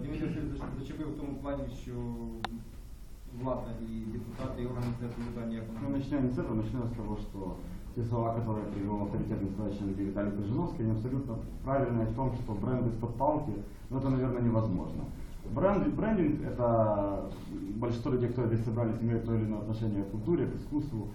Дмитро Васильович зачепив в тому плані, що влада і депутати, і органи самоврядування як Ну, вони. начнем не с этого, начнем с того, что те слова, которые привел авторитетный товарищ Андрей Виталий Крыжиновский, они абсолютно правильные в том, что бренд из-под палки, ну, это, наверное, невозможно. Бренд, брендинг – это большинство людей, кто здесь собрались, имеют то или иное отношение к культуре, к искусству,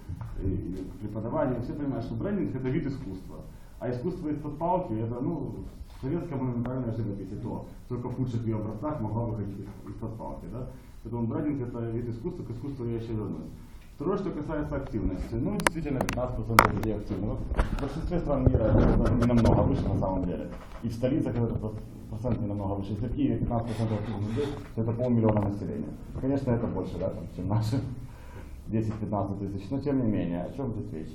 и, и к преподаванию. Все понимают, что брендинг – это вид искусства. А искусство из-под палки – это, ну, советская монументальная живопись, и то только в худших ее образцах могла выходить из- из-под палки. Да? Поэтому брендинг – это вид искусства, к искусству я еще вернусь. Второе, что касается активности. Ну, действительно, 15% людей активны. В большинстве стран мира это не намного выше на самом деле. И в столицах этот про- процент не намного выше. Если в Киеве 15% активных людей, то это полмиллиона населения. Конечно, это больше, да, там, чем наши 10-15 тысяч. Но тем не менее, о чем тут речь?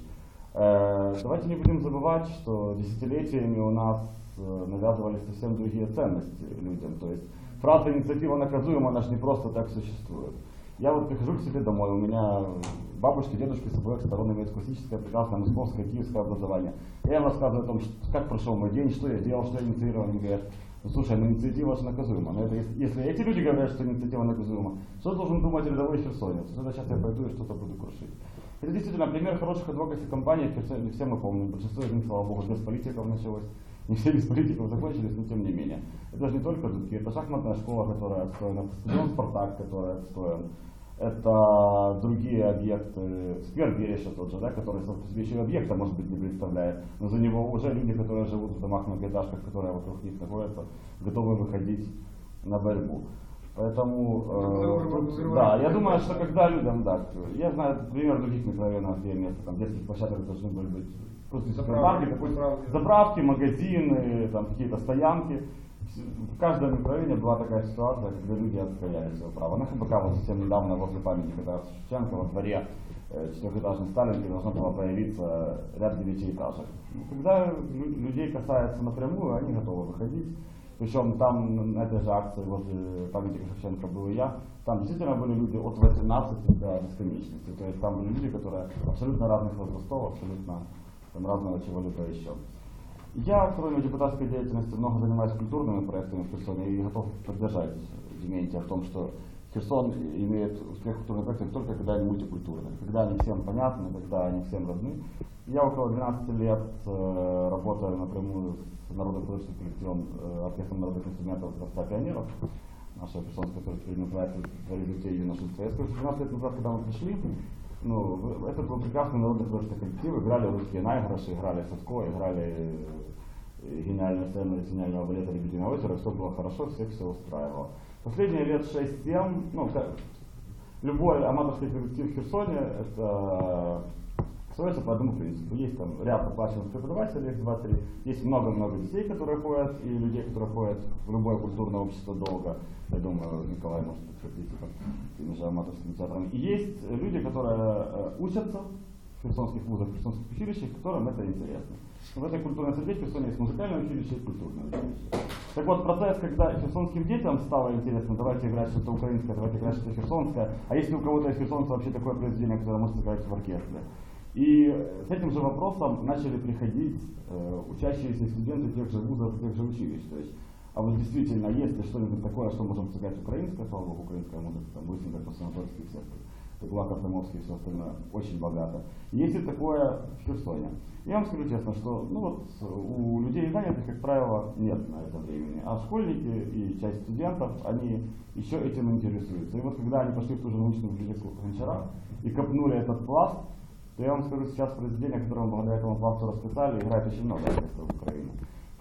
Э, Давайте не будем забывать, что десятилетиями у нас э, навязывались совсем другие ценности людям. То есть фраза инициатива наказуема, она же не просто так существует. Я вот прихожу к себе домой, у меня бабушки, дедушки с обоих сторон имеют классическое, прекрасное московское, киевское образование. Я им рассказываю о том, как прошел мой день, что я делал, что я инициировал. Они говорят, ну слушай, ну инициатива же наказуема. Но это если, эти люди говорят, что инициатива наказуема, что должен думать рядовой херсонец? Что сейчас я пойду и что-то буду крушить. Это действительно пример хороших адвокаси компаний, в Херсоне все мы помним. Большинство из них, слава богу, без политиков началось. Не все без политиков закончились, но тем не менее. Это же не только дудки, это шахматная школа, которая отстоена, это стадион «Спартак», который отстоен. Это другие объекты, сквер Береша тот же, да, который сам по себе еще объекта, может быть, не представляет, но за него уже люди, которые живут в домах многоэтажках, которые вокруг них находятся, готовы выходить на борьбу. Поэтому, э, тут- да, я думаю, что когда людям, да, я знаю пример других микрорайонов, где место, там детских площадок должны были быть просто Заправки, заправки. заправки, магазины, там какие-то стоянки. В каждом микрорайоне была такая ситуация, когда люди отстояли свое право. На ХБК вот совсем недавно возле памятника Тараса Шевченко во дворе э, четырехэтажной Сталинки должно было появиться ряд девятиэтажек. Ну, Когда лю- людей касается напрямую, они готовы выходить. Причем там на этой же акции возле памятника Шевченко был и я. Там действительно были люди от 18 до бесконечности. То есть там были люди, которые абсолютно разных возрастов, абсолютно там, разного чего-либо еще. Я, кроме депутатской деятельности, много занимаюсь культурными проектами в и готов поддержать Дементия в том, что Херсон имеет успех культурных проектах только когда они мультикультурны, когда они всем понятны, когда они всем родны. Я около 12 лет э, работаю напрямую с народным художественным коллективом э, оркестром народных инструментов Дворца пионеров. Наша херсонская который называется «Дворец детей и юношества». Я скажу, что 12 лет назад, когда мы пришли, ну, это был прекрасный народный художественный коллектив, играли русские наигрыши, играли Садко, играли э, гениальную сцену из гениального балета «Лебединое озеро», все было хорошо, всех все устраивало. Последние лет 6-7, ну, любой аматорский коллектив в Херсоне, это строится по одному принципу. Есть там ряд оплачиваемых преподавателей, их 2-3, есть много-много детей, которые ходят, и людей, которые ходят в любое культурное общество долго. Я думаю, Николай может подтвердить это теми же аматорскими театрами. И есть люди, которые э, учатся херсонских вузах, в херсонских училищах, которым это интересно. В этой культурной среде в Херсоне есть музыкальное училище и культурное училище. Так вот, процесс, когда херсонским детям стало интересно, давайте играть что-то украинское, давайте играть что-то херсонское, а если у кого-то из херсонцев вообще такое произведение, которое может сыграть в оркестре. И с этим же вопросом начали приходить э, учащиеся студенты тех же вузов, тех же училищ. То есть, а вот действительно, есть ли что-нибудь такое, что можем сыграть украинское, слава богу, украинская музыка, там, Лысенко, Консерваторский сектор, Глак Артемовский и все остальное, очень богато. Есть ли такое в Херсоне? Я вам скажу честно, что ну вот, у людей занятых, как правило, нет на это времени. А школьники и часть студентов, они еще этим интересуются. И вот когда они пошли в ту же научную библиотеку Гончара и копнули этот пласт, то я вам скажу сейчас произведение, которое благодаря этому пласту расписали, играет очень много оркестров Украины.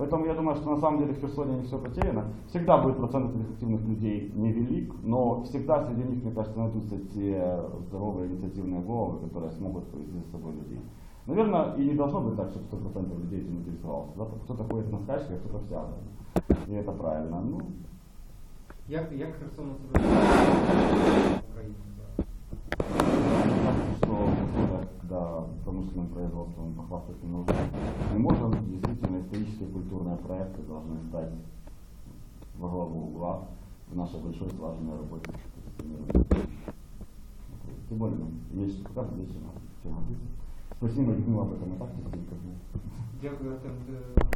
Поэтому я думаю, что на самом деле в Херсоне не все потеряно. Всегда будет процент этих активных людей невелик, но всегда среди них, мне кажется, найдутся те здоровые инициативные головы, которые смогут повести за собой людей. Наверное, и не должно быть так, чтобы 100% людей этим интересовался. Да? Кто-то ходит на скачках, кто-то театре. И это правильно. Ну, Як, як Херсон себе в Україні? Кажется, что мы, когда промышленным производством похвастать не нужно. Не можем, действительно, исторические и культурные проекты должны стать во главу угла в нашей большой слаженной работе. Тем более, ну, есть что показывать, есть чем чем гордиться. Спасибо, Людмила, об этом и так частенько. Дякую, Артем. Ти